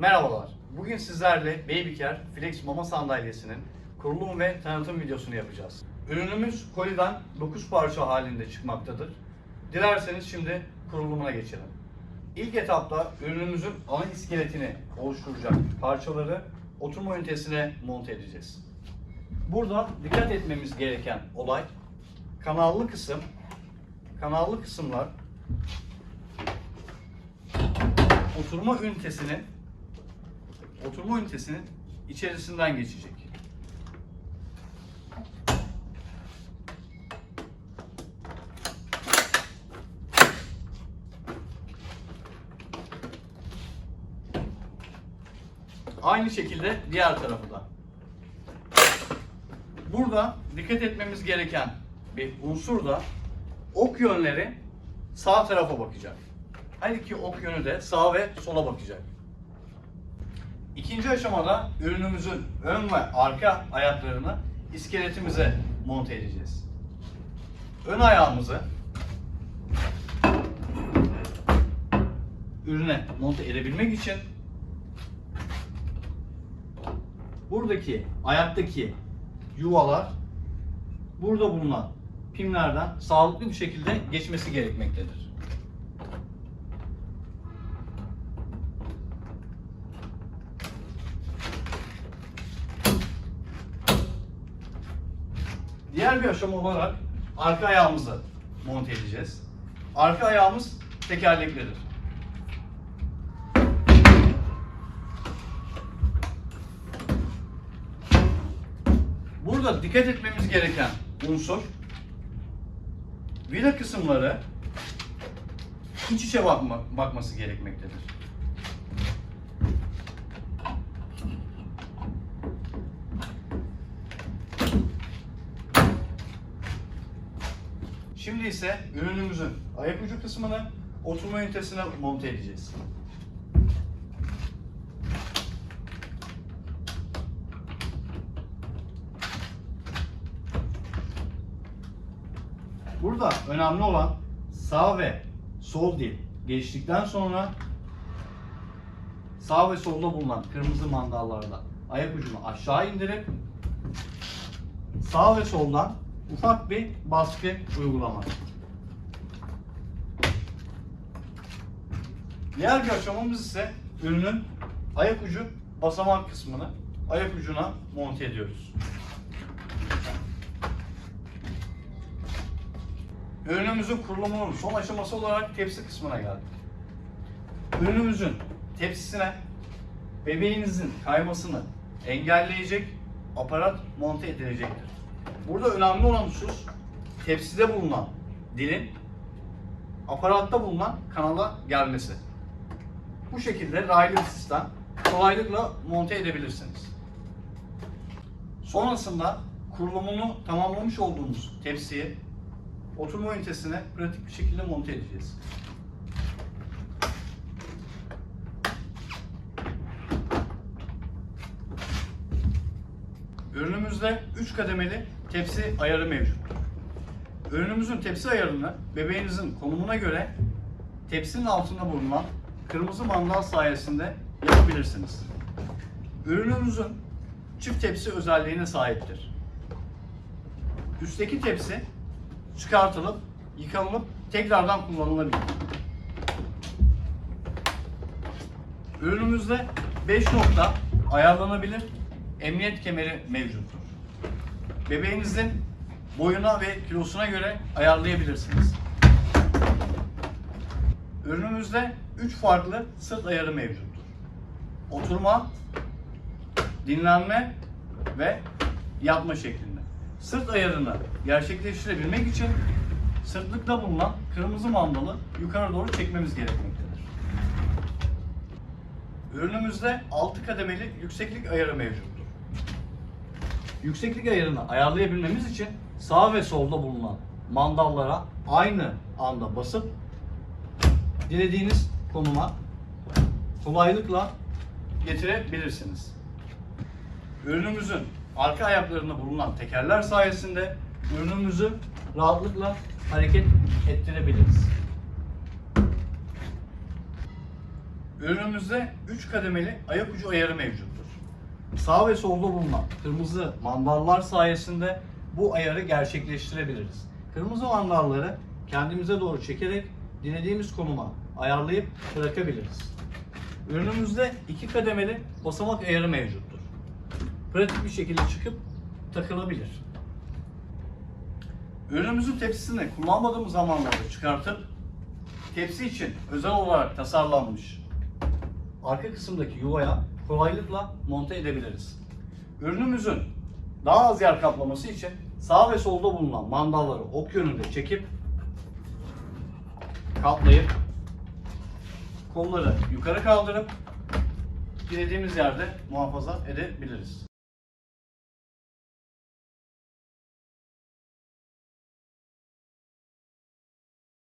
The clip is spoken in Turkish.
Merhabalar. Bugün sizlerle Babycare Flex mama sandalyesinin kurulum ve tanıtım videosunu yapacağız. Ürünümüz koliden 9 parça halinde çıkmaktadır. Dilerseniz şimdi kurulumuna geçelim. İlk etapta ürünümüzün ana iskeletini oluşturacak parçaları oturma ünitesine monte edeceğiz. Burada dikkat etmemiz gereken olay kanallı kısım, kanallı kısımlar oturma ünitesinin oturma ünitesinin içerisinden geçecek. Aynı şekilde diğer tarafı da. Burada dikkat etmemiz gereken bir unsur da ok yönleri sağ tarafa bakacak. Her iki ok yönü de sağa ve sola bakacak. İkinci aşamada ürünümüzün ön ve arka ayaklarını iskeletimize monte edeceğiz. Ön ayağımızı ürüne monte edebilmek için buradaki ayaktaki yuvalar burada bulunan pimlerden sağlıklı bir şekilde geçmesi gerekmektedir. Diğer bir aşama olarak arka ayağımızı monte edeceğiz. Arka ayağımız tekerleklidir. Burada dikkat etmemiz gereken unsur vida kısımları iç içe bakma, bakması gerekmektedir. Şimdi ise ürünümüzün ayak ucu kısmını oturma ünitesine monte edeceğiz. Burada önemli olan sağ ve sol dil geçtikten sonra sağ ve solda bulunan kırmızı mandallarda ayak ucunu aşağı indirip sağ ve soldan ufak bir baskı uygulamak. Diğer bir aşamamız ise ürünün ayak ucu basamak kısmını ayak ucuna monte ediyoruz. Ürünümüzün kurulumunun son aşaması olarak tepsi kısmına geldik. Ürünümüzün tepsisine bebeğinizin kaymasını engelleyecek aparat monte edilecektir. Burada önemli olan husus tepside bulunan dilin aparatta bulunan kanala gelmesi. Bu şekilde raylı sistem kolaylıkla monte edebilirsiniz. Sonrasında kurulumunu tamamlamış olduğumuz tepsiyi oturma ünitesine pratik bir şekilde monte edeceğiz. Ürünümüzde 3 kademeli tepsi ayarı mevcut. Ürünümüzün tepsi ayarını bebeğinizin konumuna göre tepsinin altında bulunan kırmızı mandal sayesinde yapabilirsiniz. Ürünümüzün çift tepsi özelliğine sahiptir. Üstteki tepsi çıkartılıp, yıkanılıp tekrardan kullanılabilir. Ürünümüzde 5 nokta ayarlanabilir emniyet kemeri mevcuttur. Bebeğinizin boyuna ve kilosuna göre ayarlayabilirsiniz. Ürünümüzde 3 farklı sırt ayarı mevcuttur. Oturma, dinlenme ve yatma şeklinde. Sırt ayarını gerçekleştirebilmek için sırtlıkta bulunan kırmızı mandalı yukarı doğru çekmemiz gerekmektedir. Ürünümüzde 6 kademeli yükseklik ayarı mevcuttur. Yükseklik ayarını ayarlayabilmemiz için sağ ve solda bulunan mandallara aynı anda basıp dilediğiniz konuma kolaylıkla getirebilirsiniz. Ürünümüzün arka ayaklarında bulunan tekerler sayesinde ürünümüzü rahatlıkla hareket ettirebiliriz. Ürünümüzde 3 kademeli ayak ucu ayarı mevcuttur. Sağ ve solda bulunan kırmızı mandallar sayesinde bu ayarı gerçekleştirebiliriz. Kırmızı mandalları kendimize doğru çekerek dilediğimiz konuma ayarlayıp bırakabiliriz. Ürünümüzde iki kademeli basamak ayarı mevcuttur. Pratik bir şekilde çıkıp takılabilir. Ürünümüzün tepsisini kullanmadığımız zamanlarda çıkartıp tepsi için özel olarak tasarlanmış arka kısımdaki yuvaya kolaylıkla monte edebiliriz. Ürünümüzün daha az yer kaplaması için sağ ve solda bulunan mandalları ok yönünde çekip katlayıp kolları yukarı kaldırıp dilediğimiz yerde muhafaza edebiliriz.